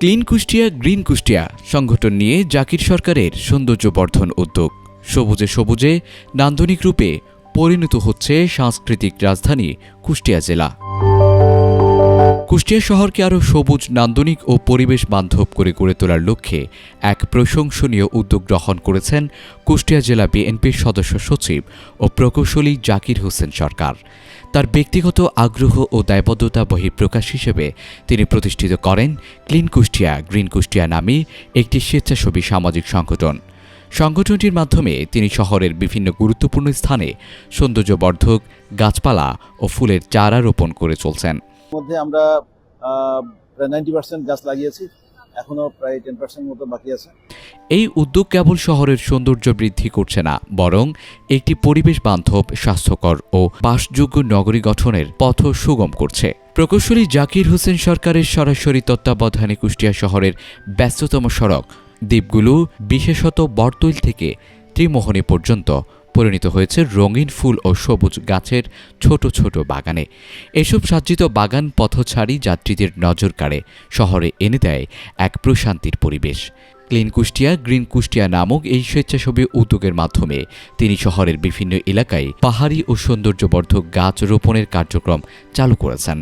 Clean Kushtia, green Kushtia সংগঠন নিয়ে জাকির সরকারের সৌন্দর্য বর্ধন উদ্যোগ। সবুজে সবুজে নান্দনিক রূপে পরিণত হচ্ছে সাংস্কৃতিক রাজধানী কুষ্টিয়া জেলা। কুষ্টিয়া শহরকে আরও সবুজ, নান্দনিক ও পরিবেশ বান্ধব করে গড়ে তোলার লক্ষ্যে এক প্রশংসনীয় উদ্যোগ গ্রহণ করেছেন কুষ্টিয়া জেলা বিএনপির সদস্য সচিব ও প্রকৌশলী জাকির হোসেন সরকার। তার ব্যক্তিগত আগ্রহ ও দায়বদ্ধতা বহিঃপ্রকাশ হিসেবে তিনি প্রতিষ্ঠিত করেন ক্লিন কুষ্টিয়া, গ্রিন কুষ্টিয়া নামে একটি স্বেচ্ছাসেবী সামাজিক সংগঠন। সংগঠনটির মাধ্যমে তিনি শহরের বিভিন্ন গুরুত্বপূর্ণ স্থানে সৌন্দর্যবর্ধক গাছপালা ও ফুলের চারা রোপণ করে চলছেন। মধ্যে আমরা প্রায় নাইনটি পার্সেন্ট গাছ লাগিয়েছি। এখনও প্রায় টেন পার্সেন্ট মতো বাকি আছে। এই উদ্যোগ কেবল শহরের সৌন্দর্য বৃদ্ধি করছে না, বরং একটি পরিবেশ বান্ধব, স্বাস্থ্যকর ও বাসযোগ্য নগরী গঠনের পথ সুগম করছে। প্রকৌশলী জাকির হোসেন সরকারের সরাসরি তত্ত্বাবধানে কুষ্টিয়া শহরের ব্যস্ততম সড়ক, দ্বীপগুলো, বিশেষত বরতৈল থেকে ত্রিমোহনী পর্যন্ত পরিণত হয়েছে রঙিন ফুল ও সবুজ গাছের ছোট ছোট বাগানে। এসব সাজ্জিত বাগান পথছাড়ি যাত্রীদের নজর কাড়ে, শহরে এনে দেয় এক প্রশান্তির পরিবেশ। ক্লিন কুষ্টিয়া, গ্রিন কুষ্টিয়া নামক এই স্বেচ্ছাসেবী উদ্যোগের মাধ্যমে তিনি শহরের বিভিন্ন এলাকায় পাহাড়ি ও সৌন্দর্যবর্ধক গাছ রোপণের কার্যক্রম চালু করেছেন।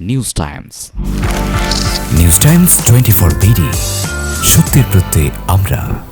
News Times. News Times twenty four BD. সত্যের প্রত্যয়ে আমরা